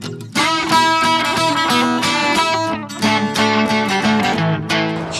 Thank you.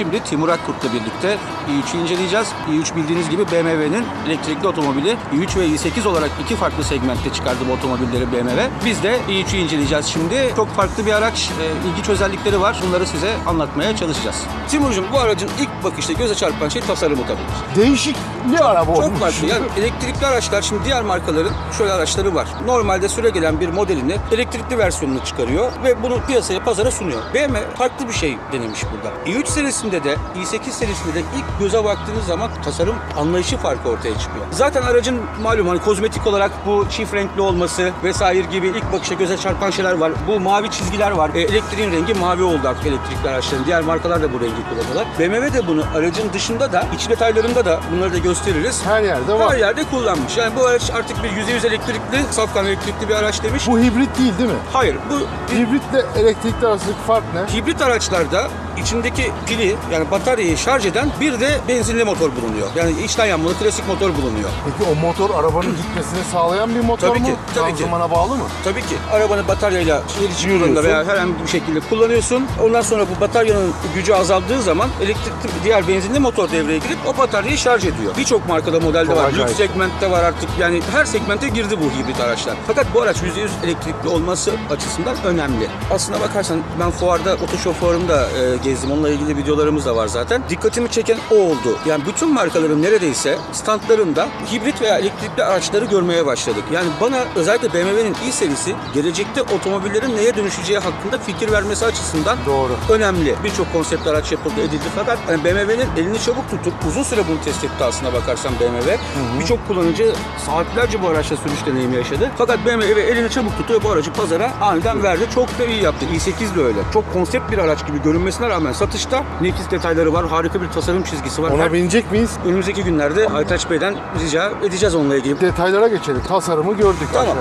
Şimdi Timur Akkurt'la birlikte i3'ü inceleyeceğiz. i3 bildiğiniz gibi BMW'nin elektrikli otomobili. i3 ve i8 olarak iki farklı segmentte çıkardı bu otomobilleri BMW. Biz de i3'ü inceleyeceğiz şimdi. Çok farklı bir araç, e, ilginç özellikleri var. Bunları size anlatmaya çalışacağız. Timurcuğum bu aracın ilk bakışta göze çarpan şey tasarımı tabii. Değişik bir araba Çok olmuş. farklı. Yani elektrikli araçlar şimdi diğer markaların şöyle araçları var. Normalde süre gelen bir modelini elektrikli versiyonunu çıkarıyor ve bunu piyasaya, pazara sunuyor. BMW farklı bir şey denemiş burada. i3 serisinde de, i8 serisinde de ilk göze baktığınız zaman tasarım anlayışı farkı ortaya çıkıyor. Zaten aracın malum hani kozmetik olarak bu çift renkli olması vesaire gibi ilk bakışa göze çarpan şeyler var. Bu mavi çizgiler var. E, elektriğin rengi mavi oldu artık elektrikli araçların. Diğer markalar da bu rengi kullanıyorlar. BMW de bunu aracın dışında da iç detaylarında da bunları da gösteririz. Her yerde var. Her yerde kullanmış. Yani bu araç artık bir %100 elektrikli, safkan elektrikli bir araç demiş. Bu hibrit değil değil mi? Hayır, bu Hibritle elektrikli arasındaki fark ne? hibrit araçlarda içindeki pili yani bataryayı şarj eden bir de benzinli motor bulunuyor. Yani içten yanmalı klasik motor bulunuyor. Peki o motor arabanın gitmesini sağlayan bir motor Tabii mu? ki, tabii ki. Şanzımana bağlı mı? Tabii ki arabanı bataryayla iletişim Yürüyorsun. kullanımda veya herhangi bir şekilde kullanıyorsun. Ondan sonra bu bataryanın gücü azaldığı zaman elektrikli diğer benzinli motor devreye girip o bataryayı şarj ediyor. Birçok markada modelde Çok var. acayip. Lüks segmentte var artık. Yani her segmente girdi bu hibrit araçlar. Fakat bu araç %100 elektrikli olması açısından önemli. Aslına bakarsan ben fuarda Otoşo fuarında e, gezdim. Onunla ilgili videolarımız da var zaten. Dikkatimi çeken o oldu. Yani bütün markaların neredeyse standlarında hibrit veya elektrikli araçları görmeye başladık. Yani bana özellikle BMW'nin i serisi gelecekte otomobillerin neye dönüşeceği hakkında fikir vermesi açısından Doğru. önemli. Birçok konsept araç yapıldı, edildi fakat hani BMW'nin elini çabuk tutup uzun süre bunu test etti aslına bakarsan BMW. Birçok kullanıcı saatlerce bu araçla sürüş deneyimi yaşadı. Fakat BMW elini çabuk ve bu aracı pazara aniden verdi. Çok da iyi yaptı. i8 de öyle. Çok konsept bir araç gibi görünmesine rağmen satışta nefis detayları var. Harika bir tasarım çizgisi var. Ona Her- binecek miyiz? Önümüzdeki günlerde Aytaç Bey'den rica edeceğiz onunla ilgili. Detaylara geçelim. Tasarımı gördük Tamam.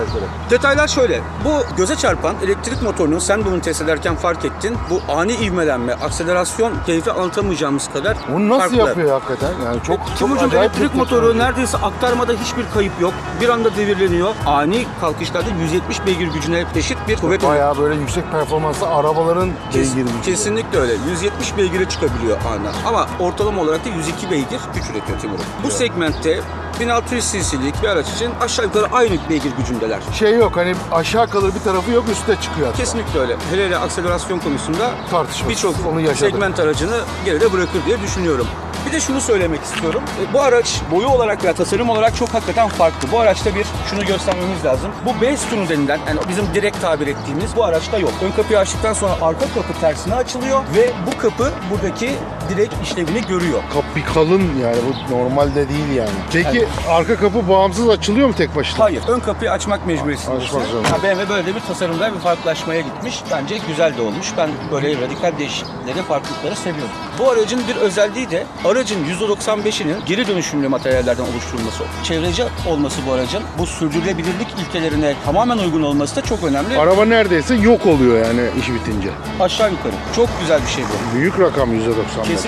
Detaylar şöyle. Bu göze çarpan elektrik motorunu sen bunu test ederken fark ettin. Bu ani ivmelenme, akselerasyon keyfi anlatamayacağımız kadar Bunu nasıl farklı. yapıyor hakikaten? Yani çok çok Timurcuğum acayip elektrik motoru neredeyse aktarmada hiçbir kayıp yok. Bir anda devirleniyor. Ani kalkışlarda 170 beygir gücüne eşit bir kuvvet. Bayağı böyle yüksek performanslı arabaların Kes- beygiri gücü. Kesinlikle öyle. 170 beygire çıkabiliyor andan. Ama ortalama olarak da 102 beygir güç üretiyor Timur. Bu segmentte 1600 cc'lik bir araç için aşağı yukarı aynı beygir gücündeler. Şey yok hani aşağı kalır bir tarafı yok üstte çıkıyor. hatta. Kesinlikle öyle. Hele hele akselerasyon konusunda Tartışmasız. birçok segment aracını geride bırakır diye düşünüyorum. Bir de şunu söylemek istiyorum. E, Bu araç boyu olarak veya tasarım olarak çok hakikaten farklı. Bu araçta bir şunu göstermemiz lazım. Bu B-Stun denilen yani bizim direkt tabir ettiğimiz bu araçta yok. Ön kapıyı açtıktan sonra arka kapı tersine açılıyor ve bu kapı buradaki direkt işlevini görüyor. Kapı kalın yani bu normalde değil yani. Peki arka kapı bağımsız açılıyor mu tek başına? Hayır, ön kapıyı açmak mecburiyetindesin. Açmak zorunda. Ha, BMW böyle bir tasarımda bir farklılaşmaya gitmiş. Bence güzel de olmuş. Ben böyle radikal değişiklikleri, farklılıkları seviyorum. Bu aracın bir özelliği de aracın %95'inin geri dönüşümlü materyallerden oluşturulması. Çevreci olması bu aracın. Bu sürdürülebilirlik ilkelerine tamamen uygun olması da çok önemli. Araba neredeyse yok oluyor yani iş bitince. Aşağı yukarı. Çok güzel bir şey bu. Büyük rakam %95. Kesinlikle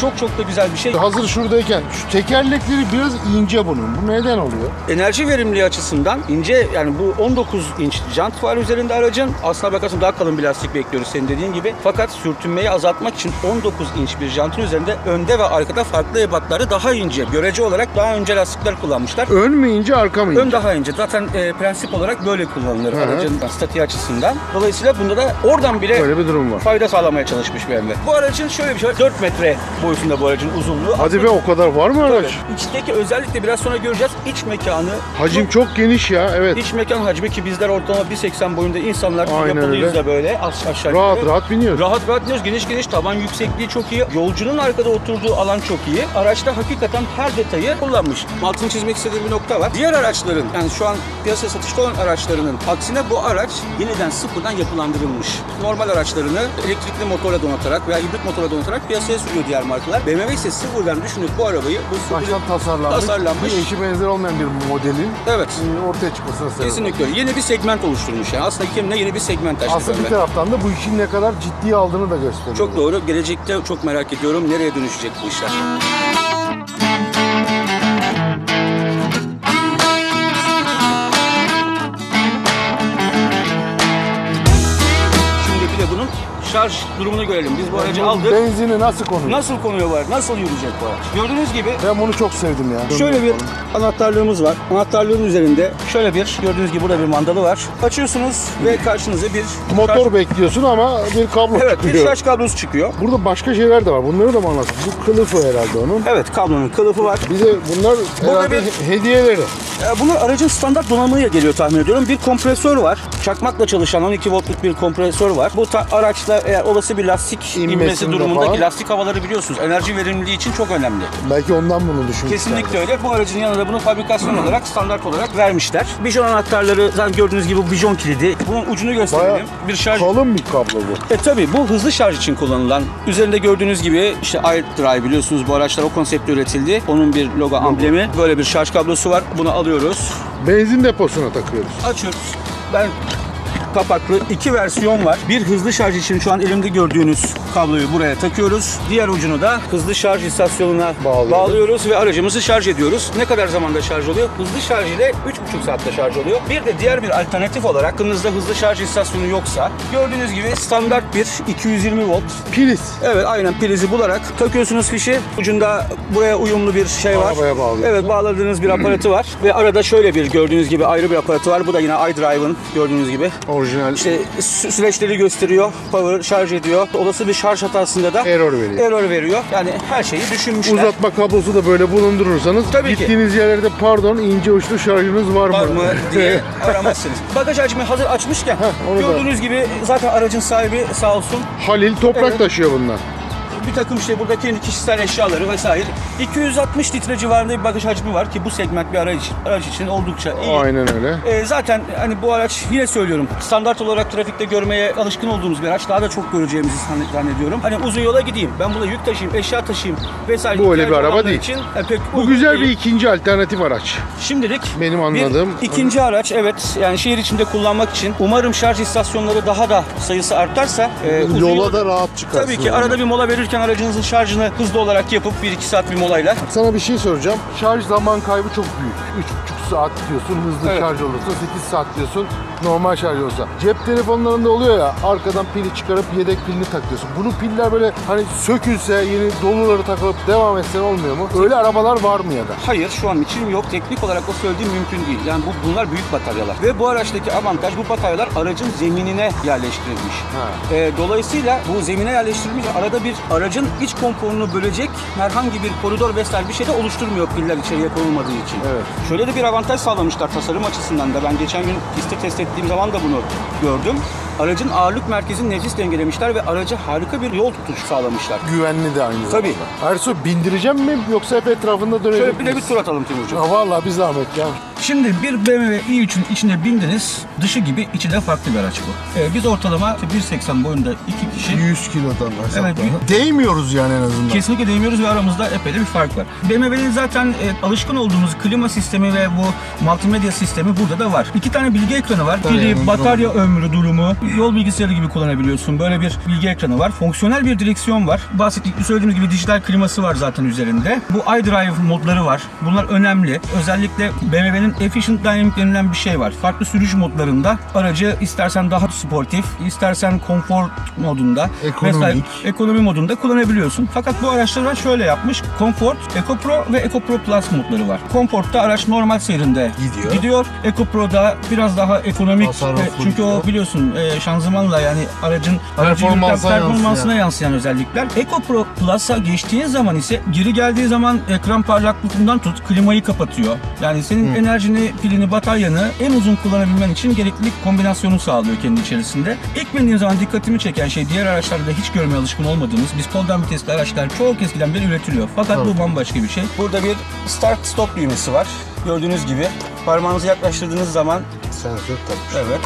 çok çok da güzel bir şey. Hazır şuradayken şu tekerlekleri biraz ince bunun. Bu neden oluyor? Enerji verimliliği açısından ince yani bu 19 inç jant var üzerinde aracın. Aslına bakarsan daha kalın bir lastik bekliyoruz senin dediğin gibi. Fakat sürtünmeyi azaltmak için 19 inç bir jantın üzerinde önde ve arkada farklı ebatları daha ince. Görece olarak daha ince lastikler kullanmışlar. Ön mü ince arka mı ince? Ön daha ince. Zaten e, prensip olarak böyle kullanılır Hı hı. aracın statiği açısından. Dolayısıyla bunda da oradan bile Böyle bir durum var. fayda sağlamaya çalışmış BMW. Bu aracın şöyle bir şey var. 4 metre boyutunda bu aracın uzunluğu. Hadi be o kadar var mı araç? Tabii. İçteki özellikle biraz sonra göreceğiz. İç mekanı Hacim çok geniş ya evet. İç mekan hacmi ki bizler ortalama 1.80 boyunda insanlar Aynen öyle. da böyle aş- aşağı Rahat yukarı. rahat biniyor. Rahat rahat iniyoruz. Geniş geniş taban yüksekliği çok iyi. Yolcunun arkada oturduğu alan çok iyi. Araçta hakikaten her detayı kullanmış. Altını çizmek istediğim bir nokta var. Diğer araçların yani şu an piyasaya satışta olan araçlarının aksine bu araç yeniden sıfırdan yapılandırılmış. Normal araçlarını elektrikli motorla donatarak veya hibrit motorla donatarak piyasaya sürüyor diğer markalar. BMW ise sıfırdan düşünüp bu arabayı bu sürdürü- Baştan tasarlanmış, Tasarlanmış. bir eşi benzer olmayan bir modelin Evet. e, ortaya çıkmasına sebep. Kesinlikle öyle. Yeni bir segment oluşturmuş yani. Aslında kendine yeni bir segment açtı Aslında bir taraftan da bu işin ne kadar ciddiye aldığını da gösteriyor. Çok doğru. Gelecekte çok merak ediyorum. Nereye dönüşecek bu işler? Şarj durumunu görelim. Biz bu aracı aldık. Benzini nasıl konuyor? Nasıl konuyor var? Nasıl yürüyecek bu araç? Gördüğünüz gibi Ben bunu çok sevdim ya. Şöyle bir anahtarlığımız var. Anahtarlığın üzerinde şöyle bir gördüğünüz gibi burada bir mandalı var. Açıyorsunuz ve karşınıza bir motor şarj- bekliyorsun ama bir kablo Evet, bir çıkıyor. şarj kablosu çıkıyor. Burada başka şeyler de var. Bunları da mı anlatsın? Bu kılıfı herhalde onun. Evet, kablonun kılıfı var. Bir de bunlar herhalde bir- he- hediyeleri. Ee, Bunlar aracın standart donanımıyla geliyor tahmin ediyorum. Bir kompresör var. Çakmakla çalışan 12 voltluk bir kompresör var. Bu araçla eğer olası bir lastik inmesi İnmesinde durumundaki falan. lastik havaları biliyorsunuz. Enerji verimliliği için çok önemli. Belki ondan bunu düşünmüşler. Kesinlikle öyle. Bu aracın yanında bunu fabrikasyon olarak standart olarak vermişler. Bijon anahtarları zaten gördüğünüz gibi bu bijon kilidi. Bunun ucunu gösterelim. Bayağı bir şarj kalın bir kablo bu. E tabi bu hızlı şarj için kullanılan üzerinde gördüğünüz gibi işte iDrive biliyorsunuz bu araçlar o konseptle üretildi. Onun bir logo amblemi. Böyle bir şarj kablosu var. Bunu alıyoruz. Benzin deposuna takıyoruz. Açıyoruz. Ben kapaklı iki versiyon var. Bir hızlı şarj için şu an elimde gördüğünüz kabloyu buraya takıyoruz. Diğer ucunu da hızlı şarj istasyonuna Bağlıyoruz. bağlıyoruz ve aracımızı şarj ediyoruz. Ne kadar zamanda şarj oluyor? Hızlı şarj ile 3,5 saatte şarj oluyor. Bir de diğer bir alternatif olarak aklınızda hızlı şarj istasyonu yoksa gördüğünüz gibi standart bir 220 volt Priz. Evet aynen prizi bularak takıyorsunuz fişi. Ucunda buraya uyumlu bir şey var. Arabaya bağlıyorsun. Evet bağladığınız bir aparatı var. Ve arada şöyle bir gördüğünüz gibi ayrı bir aparatı var. Bu da yine iDrive'ın gördüğünüz gibi. Orijinal İşte sü- süreçleri gösteriyor. Power şarj ediyor. Olası bir şarj hatasında da error veriyor. error veriyor. Yani her şeyi düşünmüşler. Uzatma kablosu da böyle bulundurursanız Tabii ki. gittiğiniz yerlerde pardon ince uçlu şarjınız var mı? var mı diye aramazsınız. Bagaj hacmi hazır açmışken onu da- gördüğünüz gibi zaten aracın sahibi sağ olsun Halil toprak Evet. taşıyor bunlar. Bir takım işte burada kendi kişisel eşyaları vesaire 260 litre civarında bir bagaj hacmi var ki bu segment bir araç için, araç için oldukça iyi. Aynen öyle. Ee, zaten hani bu araç yine söylüyorum standart olarak trafikte görmeye alışkın olduğumuz bir araç. Daha da çok göreceğimizi zann- zannediyorum. Hani uzun yola gideyim, ben burada yük taşıyayım, eşya taşıyayım vesaire. Bu öyle bir araba değil. Için, e, pek Bu güzel bir değil. ikinci alternatif araç. Şimdilik Benim anladığım- bir ikinci araç evet yani şehir içinde kullanmak için umarım şarj istasyonları daha da sayısı artarsa e, Yola yol- da rahat çıkarsın. Tabii ki arada bir mola verirken aracınızın şarjını hızlı olarak yapıp 1-2 saat bir molayla Sana bir şey soracağım. Şarj zaman kaybı çok büyük. 3,5 saat diyorsun hızlı Evet. şarj olursa 8 saat diyorsun normal şarj olsa. Cep telefonlarında oluyor ya arkadan pili çıkarıp yedek pilini takıyorsun. Bunun piller böyle hani sökülse yeni doluları takılıp devam etsen olmuyor mu? Öyle arabalar var mı ya da? Hayır şu an için yok. Teknik olarak o söylediğim mümkün değil. Yani bu bunlar büyük bataryalar. Ve bu araçtaki avantaj bu bataryalar aracın zeminine yerleştirilmiş. Ha. Ee, dolayısıyla bu zemine yerleştirilmiş arada bir aracın iç konforunu bölecek herhangi bir koridor vesaire bir şey de oluşturmuyor piller içeriye konulmadığı için. Evet. Şöyle de bir avantaj sağlamışlar tasarım açısından da. Ben geçen gün pistte test ettiğim zaman da bunu gördüm. Aracın ağırlık merkezini nefis dengelemişler ve araca harika bir yol tutuş sağlamışlar. Güvenli de aynı zamanda. Tabii. Ersoy bindireceğim mi yoksa hep etrafında dönecek Şöyle bir de bir tur atalım Timurcuğum. Ha, vallahi bir zahmet ya. Şimdi bir BMW i3'ün içine bindiniz. Dışı gibi içi de farklı bir araç bu. Ee, biz ortalama işte 1.80 boyunda iki kişi 100 kilodan. Evet. Değmiyoruz yani en azından. kesinlikle değmiyoruz ve aramızda epey de bir fark var. BMW'nin zaten e, alışkın olduğumuz klima sistemi ve bu multimedya sistemi burada da var. İki tane bilgi ekranı var. Tabii, yani batarya ömrü durumu, yol bilgisayarı gibi kullanabiliyorsun. Böyle bir bilgi ekranı var. Fonksiyonel bir direksiyon var. Bahsettiğim söylediğimiz gibi dijital kliması var zaten üzerinde. Bu iDrive modları var. Bunlar önemli. Özellikle BMW'nin Efficient Dynamic denilen bir şey var. Farklı sürüş modlarında aracı istersen daha sportif, istersen konfor modunda Ekonomik. vesaire ekonomi modunda kullanabiliyorsun. Fakat bu araçlar şöyle yapmış. Comfort, Eco Pro ve Eco Pro Plus modları var. Comfort'ta araç normal seyrinde Gidiyor. gidiyor. Eco Pro'da biraz daha ekonomik. Tasarruflu ve- çünkü o gidiyor. biliyorsun e, şanzımanla yani aracın yürüten performansına yansıyan. yansıyan özellikler. Eco Pro Plus'a geçtiğin zaman ise geri geldiği zaman ekran parlaklığından tut klimayı kapatıyor. Yani senin enerjini, pilini, bataryanı en uzun kullanabilmen için gerekli kombinasyonu sağlıyor kendi içerisinde. İlk bindiğim zaman dikkatimi çeken şey diğer araçlarda hiç görmeye alışkın olmadığımız biz koldan vitesli araçlar çok eskiden beri üretiliyor. Fakat bu bambaşka bir şey. Burada bir start stop düğmesi var. Gördüğünüz gibi parmağınızı yaklaştırdığınız zaman Sensör takmış. Evet.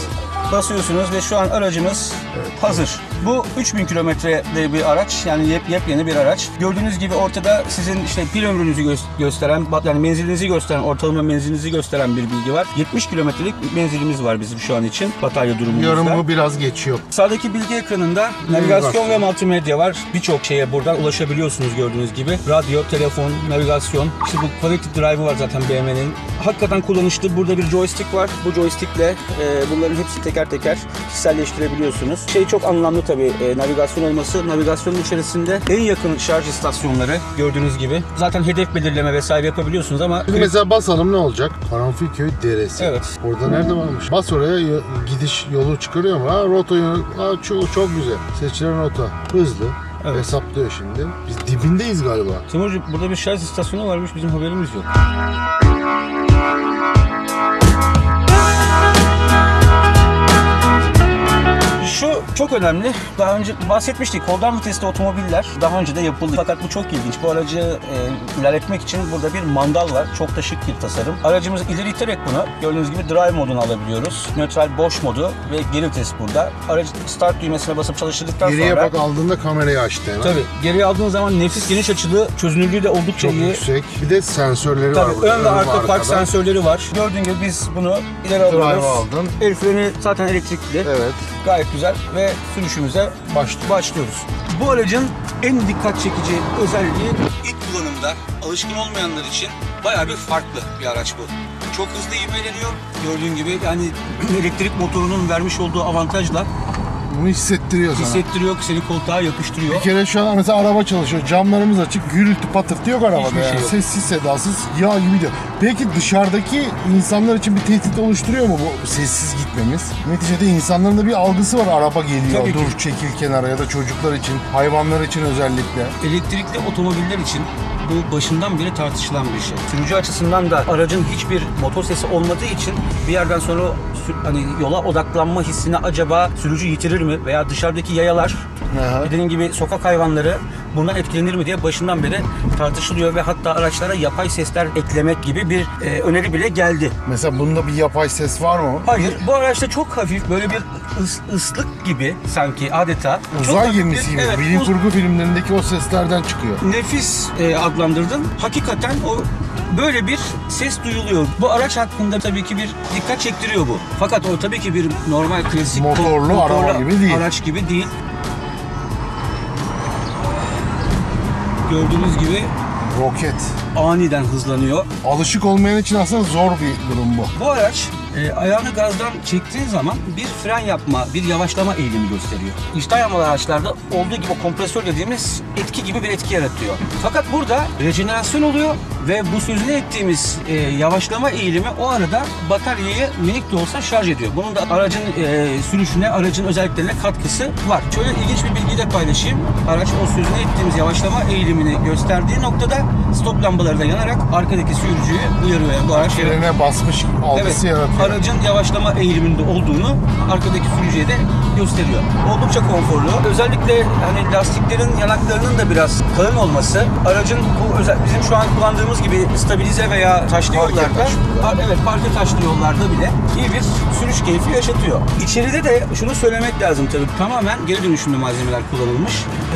Basıyorsunuz ve şu an aracımız hazır. Bu 3000 kilometrede bir araç yani yep, yepyeni bir araç. Gördüğünüz gibi ortada sizin işte pil ömrünüzü gö- gösteren yani menzilinizi gösteren ortalama menzilinizi gösteren bir bilgi var. 70 kilometrelik menzilimiz var bizim şu an için batarya durumumuzda. Yarımı biraz geçiyor. Sağdaki bilgi ekranında navigasyon ve multimedya var. Birçok şeye buradan ulaşabiliyorsunuz gördüğünüz gibi. Radyo, telefon, navigasyon. İşte bu Quality Drive'ı var zaten BMW'nin. Hakikaten kullanışlı. Burada bir joystick var. Bu joystickle e, bunların hepsi teker teker kişiselleştirebiliyorsunuz. Şey çok anlamlı tabii e, navigasyon olması. Navigasyonun içerisinde en yakın şarj istasyonları gördüğünüz gibi. Zaten hedef belirleme vesaire yapabiliyorsunuz ama Şimdi mesela basalım ne olacak? Karanfilköy Deresi. Evet. Orada nerede varmış? Bas oraya gidiş yolu çıkarıyor mu? Ha rota yolu. Ha, çok, çok güzel. Seçilen rota. Hızlı. Evet. Hesaplıyor şimdi. Biz dibindeyiz galiba. Timurcuğum burada bir şarj istasyonu varmış bizim haberimiz yok. Şu çok önemli. Daha önce bahsetmiştik. Koldan vitesli otomobiller daha önce de yapıldı. Fakat bu çok ilginç. Bu aracı e, ilerletmek için burada bir mandal var. Çok da şık bir tasarım. Aracımızı ileri iterek bunu gördüğünüz gibi drive modunu alabiliyoruz. Nötral boş modu ve geri vites burada. Aracı start düğmesine basıp çalıştırdıktan Geriye sonra... bak aldığında kamerayı açtı hemen. Tabii. Geriye aldığın zaman nefis geniş açılı, çözünürlüğü de oldukça Çok iyi. yüksek. Bir de sensörleri var Tabii burada. ön ve arka arkada. park sensörleri var. Gördüğün gibi biz bunu ileri Drive alıyoruz. aldın. El freni zaten elektrikli. Evet. Gayet güzel ve sürüşümüze Başlıyor. başlıyoruz. Bu aracın en dikkat çekici özelliği ilk kullanımda alışkın olmayanlar için bayağı bir farklı bir araç bu. Çok hızlı ivmeleniyor. Gördüğün gibi yani elektrik motorunun vermiş olduğu avantajla Bunu hissettiriyor sana. hissettiriyor, seni koltuğa yapıştırıyor. Bir kere şu an mesela araba çalışıyor. Camlarımız açık. Gürültü patırtı yok arabada. Hiçbir şey yani. yok. Sessiz sedasız yağ gibi diyor. Peki dışarıdaki insanlar için bir tehdit oluşturuyor mu bu sessiz gitmemiz? Neticede insanların da bir algısı var. Araba geliyor. Tabii ki. dur çekil kenara ya da çocuklar için, hayvanlar için özellikle. Elektrikli otomobiller için bu başından beri tartışılan bir şey. Sürücü açısından da aracın hiçbir motor sesi olmadığı için bir yerden sonra hani yola odaklanma hissini acaba sürücü yitirir mi veya dışarıdaki yayalar Aha. dediğin gibi sokak hayvanları bundan etkilenir mi diye başından beri tartışılıyor ve hatta araçlara yapay sesler eklemek gibi bir e, öneri bile geldi. Mesela bunda bir yapay ses var mı? Hayır bu araçta çok hafif böyle bir ıs- ıslık gibi sanki adeta. Uzay gemisi gibi. evet, Bilim uz- kurgu filmlerindeki o seslerden çıkıyor. nefis e, adlandırdın. Hakikaten o böyle bir ses duyuluyor. Bu araç hakkında tabii ki bir dikkat çektiriyor bu. Fakat o tabii ki bir normal klasik Motorlu araba gibi değil. Araç gibi değil. Gördüğünüz gibi Roket. aniden hızlanıyor. Alışık olmayan için aslında zor bir durum bu. Bu araç e, ayağını gazdan çektiğin zaman bir fren yapma, bir yavaşlama eğilimi gösteriyor. İçten yanmalı araçlarda olduğu gibi o kompresör dediğimiz etki gibi bir etki yaratıyor. Fakat burada rejenerasyon oluyor ve bu sözünü ettiğimiz e, yavaşlama eğilimi o arada bataryayı minik de olsa şarj ediyor. Bunun da aracın e, sürüşüne, aracın özelliklerine katkısı var. Şöyle ilginç bir bilgi de paylaşayım. Araç o sözünü ettiğimiz yavaşlama eğilimini gösterdiği noktada stop lambaları da yanarak arkadaki sürücüyü uyarıyor. Yani bu araç Frene basmış algısı yaratıyor. Aracın yavaşlama eğiliminde olduğunu arkadaki sürücüye de gösteriyor. Oldukça konforlu. Özellikle hani lastiklerin yanaklarının da biraz kalın olması aracın bu özel bizim şu an kullandığımız gibi stabilize veya taşlı Parke yollarda. Par- evet parke taşlı yollarda bile iyi bir sürüş keyfi yaşatıyor. İçeride de şunu söylemek lazım tabii tamamen geri dönüşümlü malzemeler kullanılmış.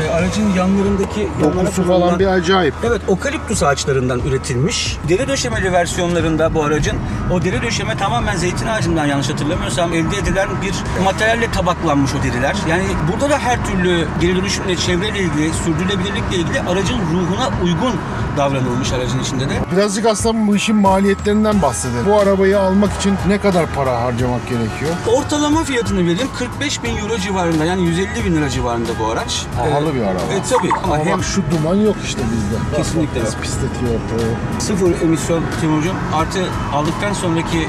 Ee, aracın yanlarındaki Kokusu falan bir acayip. Evet, okaliptus ağaçlarından üretilmiş. Deri döşemeli versiyonlarında bu aracın o deri döşeme tamamen zeytin ağacından yanlış hatırlamıyorsam elde edilen bir materyalle tabaklanmış o deriler. Yani burada da her türlü geri dönüşümle, çevreyle ilgili, sürdürülebilirlikle ilgili aracın ruhuna uygun davranılmış aracın içinde de. Birazcık aslında bu işin maliyetlerinden bahsedelim. Bu arabayı almak için ne kadar para harcamak gerekiyor? Ortalama fiyatını vereyim 45 bin euro civarında yani 150 bin lira civarında bu araç. Pahalı bir araba. Evet tabii ama, Ama hem bak şu duman yok işte bizde. Kesinlikle Bak, pisletiyor. Sıfır emisyon Timurcuğum artı aldıktan sonraki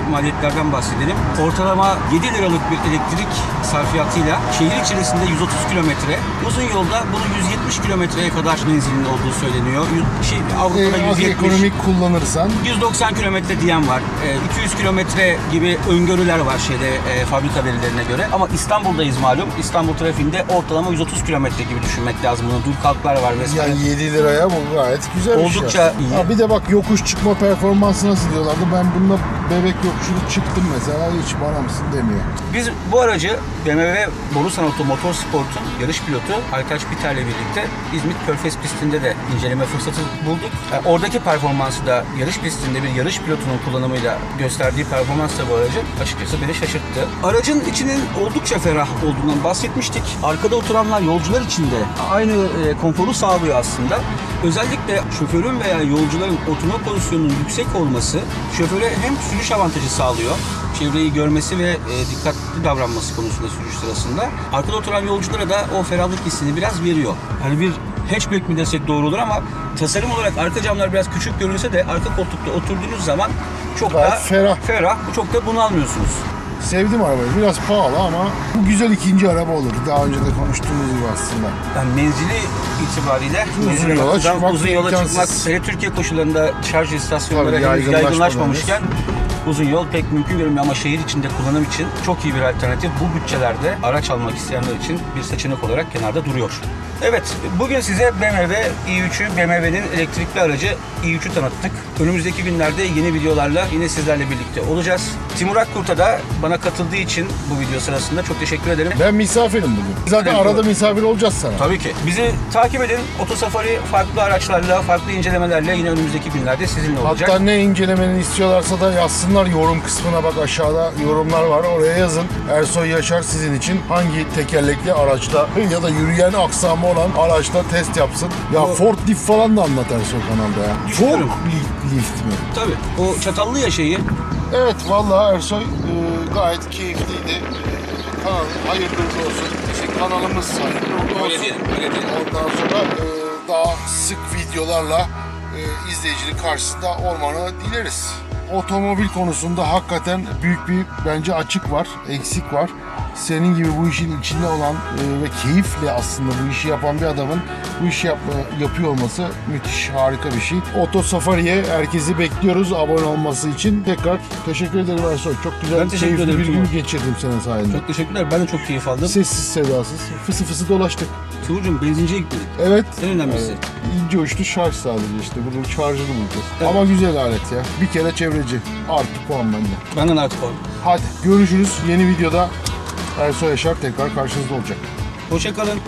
maliyetlerden bahsedelim. Ortalama 7 liralık bir elektrik sarfiyatıyla şehir içerisinde 130 kilometre, uzun yolda bunun 170 kilometreye kadar menzilinin olduğu söyleniyor. Şey, Avrupa'da Ee, az 170, ekonomik kullanırsan 190 kilometre diyen var. Ee, 200 kilometre gibi öngörüler var şeyde e, fabrika verilerine göre. Ama İstanbul'dayız malum. İstanbul trafiğinde ortalama 130 kilometre gibi düşünmek lazım bunu. Dur kalklar var vesaire. yani 7 liraya bu gayet güzel bir şey. Oldukça iyi. Ha, bir de bak yokuş çıkma performansı nasıl diyorlardı. Ben bununla bebek yokuşunu çıktım mesela hiç bana mısın demiyor. Biz bu aracı BMW Borusan Auto Motorsport'un yarış pilotu Aytaç Biter'le birlikte İzmit Körfez pistinde de inceleme fırsatı bulduk. Yani oradaki performansı da yarış pistinde bir yarış pilotunun kullanımıyla gösterdiği performans da bu aracın açıkçası beni şaşırttı. Aracın içinin oldukça ferah olduğundan bahsetmiştik. Arkada oturanlar yolcular için de aynı e, konforu sağlıyor aslında. Özellikle şoförün veya yolcuların oturma pozisyonunun yüksek olması şoföre hem sürüş avantajı sağlıyor. Çevreyi görmesi ve e, dikkatli davranması konusunda sürüş sırasında. Arkada oturan yolculara da o ferahlık hissini biraz veriyor. Hani bir hatchback mi desek doğru olur ama tasarım olarak arka camlar biraz küçük görünse de arka koltukta oturduğunuz zaman çok Gayet daha ferah. ferah, çok da bunalmıyorsunuz. Sevdim arabayı. Biraz pahalı ama bu güzel ikinci araba olur. Daha önce de konuştuğumuz gibi aslında. Yani menzili itibariyle Uzun yola çıkmak uzun yola imkansız. çıkmak hele Türkiye koşullarında şarj istasyonları henüz yaygınlaşmamışken uzun yol pek mümkün görünmüyor ama şehir içinde kullanım için çok iyi bir alternatif. Bu bütçelerde araç almak isteyenler için bir seçenek olarak kenarda duruyor. Evet, bugün size BMW i3'ü, BMW'nin elektrikli aracı i3'ü tanıttık. Önümüzdeki günlerde yeni videolarla yine sizlerle birlikte olacağız. Timur Akkurt'a da bana katıldığı için bu video sırasında çok teşekkür ederim. Ben misafirim bugün. Zaten arada misafir olacağız sana. Tabii ki. Bizi takip edin. Otosafari farklı araçlarla, farklı incelemelerle yine önümüzdeki günlerde sizinle olacak. Hatta ne incelemeni istiyorlarsa da yazsınlar yorum kısmına bak aşağıda yorumlar var oraya yazın. Ersoy Yaşar sizin için hangi tekerlekli araçta ya da yürüyen aksamı olan araçta test yapsın. Ya O- Ford Lift falan da anlat Ersoy kanalda ya. Ford. Lift, Lift mi? Tabii. O çatallı ya şeyi. Evet vallahi Ersoy e, gayet keyifliydi. E, kanal hayırlı olsun. İşte kanalımız hayırlı uğurlu Öyle olsun. diyelim, öyle diyelim. Ondan sonra e, daha sık videolarla e, izleyicinin karşısında olmanı dileriz. Otomobil konusunda hakikaten büyük bir bence açık var, eksik var. Senin gibi bu işin içinde olan e, ve keyifle aslında bu işi yapan bir adamın bu işi yapma, yapıyor olması müthiş, harika bir şey. Oto Safari'ye herkesi bekliyoruz abone olması için. Tekrar teşekkür ederim Ersoy. Çok güzel, Ben keyifli ederim bir gün geçirdim senin sayende. Çok teşekkürler. Ben de çok keyif aldım. Sessiz sedasız, fısı fısı dolaştık. Tuğur'cum benzinciye gitmedik. Evet. En önemlisi. Evet. İnce uçlu şarj sadece işte. Bunun şarjını bulacağız. Evet. Ama güzel alet ya. Bir kere çevreci. Artı puan bende. Benden artık o. Hadi görüşürüz. Yeni videoda Ersoy Yaşar tekrar karşınızda olacak. Hoşçakalın.